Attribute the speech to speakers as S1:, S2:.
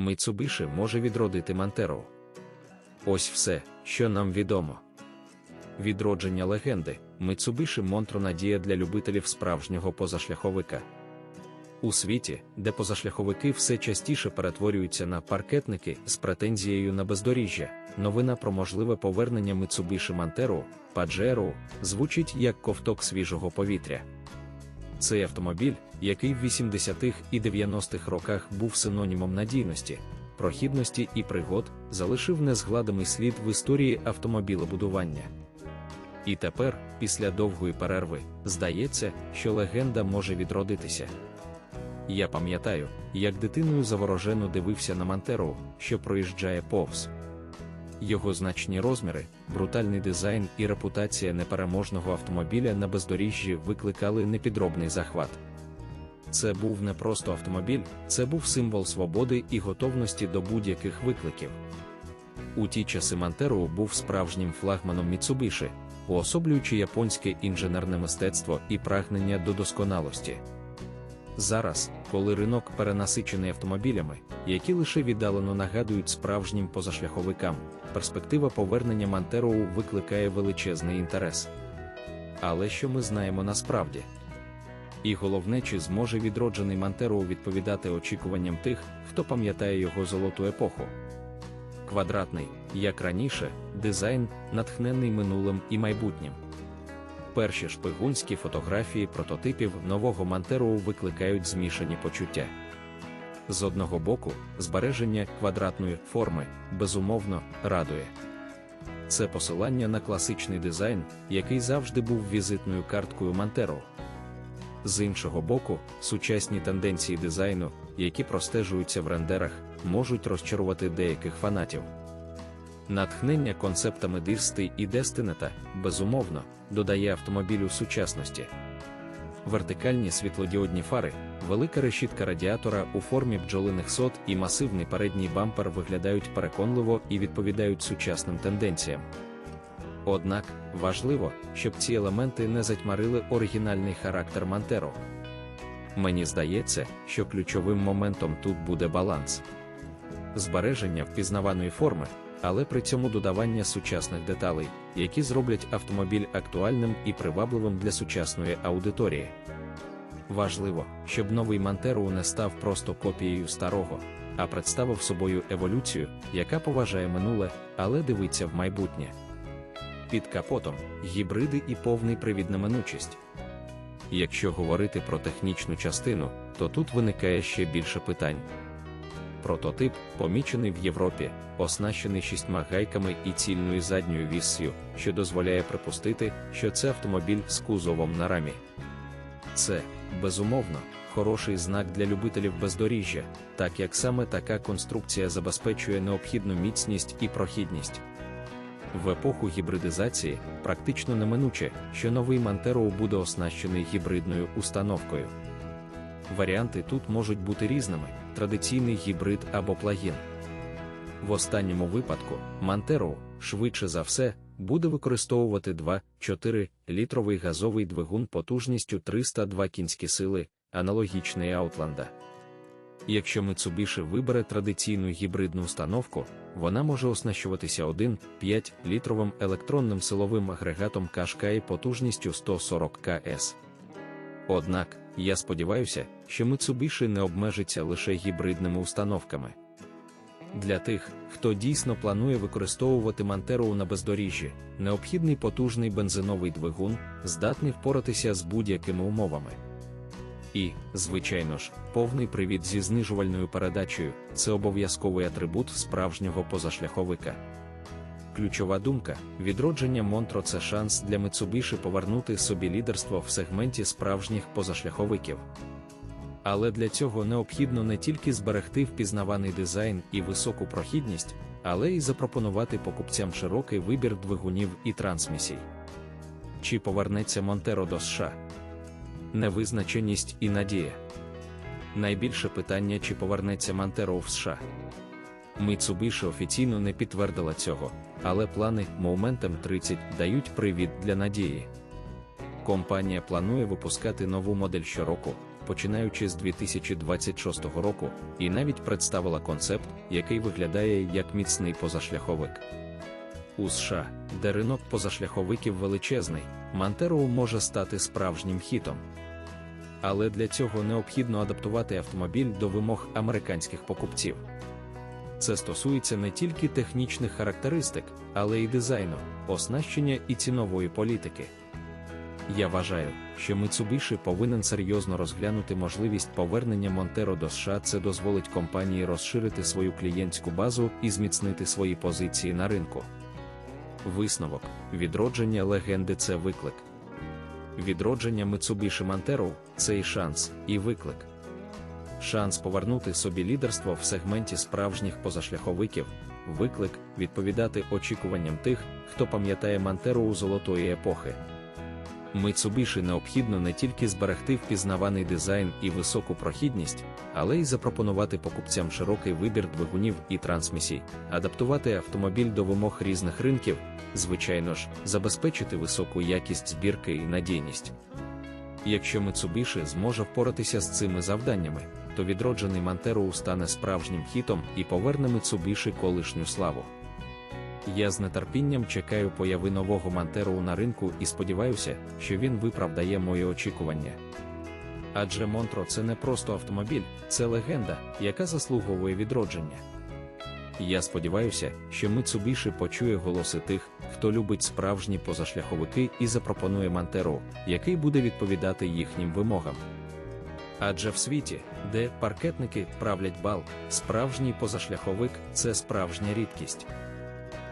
S1: Mitsubishi може відродити Мантеру. Ось все, що нам відомо. Відродження легенди Mitsubishi Монтро надія для любителів справжнього позашляховика. У світі, де позашляховики все частіше перетворюються на паркетники з претензією на бездоріжжя, новина про можливе повернення Mitsubishi Manteru, Pajero, звучить як ковток свіжого повітря. Цей автомобіль, який в 80-х і 90-х роках був синонімом надійності, прохідності і пригод, залишив незгладимий слід в історії автомобілебудування. І тепер, після довгої перерви, здається, що легенда може відродитися. Я пам'ятаю, як дитиною заворожено дивився на Мантеру, що проїжджає повз. Його значні розміри, брутальний дизайн і репутація непереможного автомобіля на бездоріжжі викликали непідробний захват. Це був не просто автомобіль, це був символ свободи і готовності до будь-яких викликів. У ті часи Мантеру був справжнім флагманом Міцубіші, уособлюючи японське інженерне мистецтво і прагнення до досконалості. Зараз, коли ринок перенасичений автомобілями, які лише віддалено нагадують справжнім позашляховикам, перспектива повернення Мантероу викликає величезний інтерес. Але що ми знаємо насправді? І головне, чи зможе відроджений Мантероу відповідати очікуванням тих, хто пам'ятає його золоту епоху. Квадратний, як раніше, дизайн, натхнений минулим і майбутнім. Перші шпигунські фотографії прототипів нового Мантероу викликають змішані почуття. З одного боку, збереження квадратної форми, безумовно, радує. Це посилання на класичний дизайн, який завжди був візитною карткою Мантеро. З іншого боку, сучасні тенденції дизайну, які простежуються в рендерах, можуть розчарувати деяких фанатів. Натхнення концептами Дірсти і Дестинета, безумовно, додає автомобілю сучасності. Вертикальні світлодіодні фари, велика решітка радіатора у формі бджолиних сот і масивний передній бампер виглядають переконливо і відповідають сучасним тенденціям. Однак важливо, щоб ці елементи не затьмарили оригінальний характер Мантеро. Мені здається, що ключовим моментом тут буде баланс збереження впізнаваної форми, але при цьому додавання сучасних деталей, які зроблять автомобіль актуальним і привабливим для сучасної аудиторії. Важливо, щоб новий Мантеру не став просто копією старого, а представив собою еволюцію, яка поважає минуле, але дивиться в майбутнє. Під капотом гібриди і повний привід неминучість. Якщо говорити про технічну частину, то тут виникає ще більше питань. Прототип, помічений в Європі, оснащений шістьма гайками і цільною задньою віссю, що дозволяє припустити, що це автомобіль з кузовом на рамі. Це, безумовно, хороший знак для любителів бездоріжжя, так як саме така конструкція забезпечує необхідну міцність і прохідність. В епоху гібридизації практично неминуче, що новий Мантеро буде оснащений гібридною установкою. Варіанти тут можуть бути різними: традиційний гібрид або плагін. В останньому випадку Мантеро, швидше за все, буде використовувати 2-4 літровий газовий двигун потужністю 302 кінські сили, аналогічний Outlander. Якщо Mitsubishi вибере традиційну гібридну установку, вона може оснащуватися 1,5 літровим електронним силовим агрегатом Qashqai потужністю 140 КС. Однак, я сподіваюся, що Mitsubishi не обмежиться лише гібридними установками. Для тих, хто дійсно планує використовувати Мантеру на бездоріжжі, необхідний потужний бензиновий двигун, здатний впоратися з будь-якими умовами. І, звичайно ж, повний привід зі знижувальною передачею це обов'язковий атрибут справжнього позашляховика. Ключова думка: відродження Монтро це шанс для Mitsubishi повернути собі лідерство в сегменті справжніх позашляховиків. Але для цього необхідно не тільки зберегти впізнаваний дизайн і високу прохідність, але й запропонувати покупцям широкий вибір двигунів і трансмісій. Чи повернеться Монтеро до США? Невизначеність і надія. Найбільше питання, чи повернеться Монтеро в США. Mitsubishi офіційно не підтвердила цього, але плани Momentum 30 дають привід для надії. Компанія планує випускати нову модель щороку, починаючи з 2026 року, і навіть представила концепт, який виглядає як міцний позашляховик. У США, де ринок позашляховиків величезний, Мантеро може стати справжнім хітом. Але для цього необхідно адаптувати автомобіль до вимог американських покупців. Це стосується не тільки технічних характеристик, але й дизайну, оснащення і цінової політики. Я вважаю, що Mitsubishi повинен серйозно розглянути можливість повернення Монтеро до США. Це дозволить компанії розширити свою клієнтську базу і зміцнити свої позиції на ринку. Висновок відродження легенди це виклик. Відродження Mitsubishi Montero – це і шанс, і виклик. Шанс повернути собі лідерство в сегменті справжніх позашляховиків, виклик відповідати очікуванням тих, хто пам'ятає Монтеро у золотої епохи. Mitsubishi необхідно не тільки зберегти впізнаваний дизайн і високу прохідність, але й запропонувати покупцям широкий вибір двигунів і трансмісій, адаптувати автомобіль до вимог різних ринків, звичайно ж, забезпечити високу якість збірки і надійність. Якщо Mitsubishi зможе впоратися з цими завданнями, то відроджений Manteru стане справжнім хітом і поверне Mitsubishi колишню славу. Я з нетерпінням чекаю появи нового Мантеру на ринку і сподіваюся, що він виправдає мої очікування. Адже Монтро це не просто автомобіль, це легенда, яка заслуговує відродження. Я сподіваюся, що Mitsubishi почує голоси тих, хто любить справжні позашляховики і запропонує Мантеру, який буде відповідати їхнім вимогам. Адже в світі, де паркетники правлять бал, справжній позашляховик це справжня рідкість.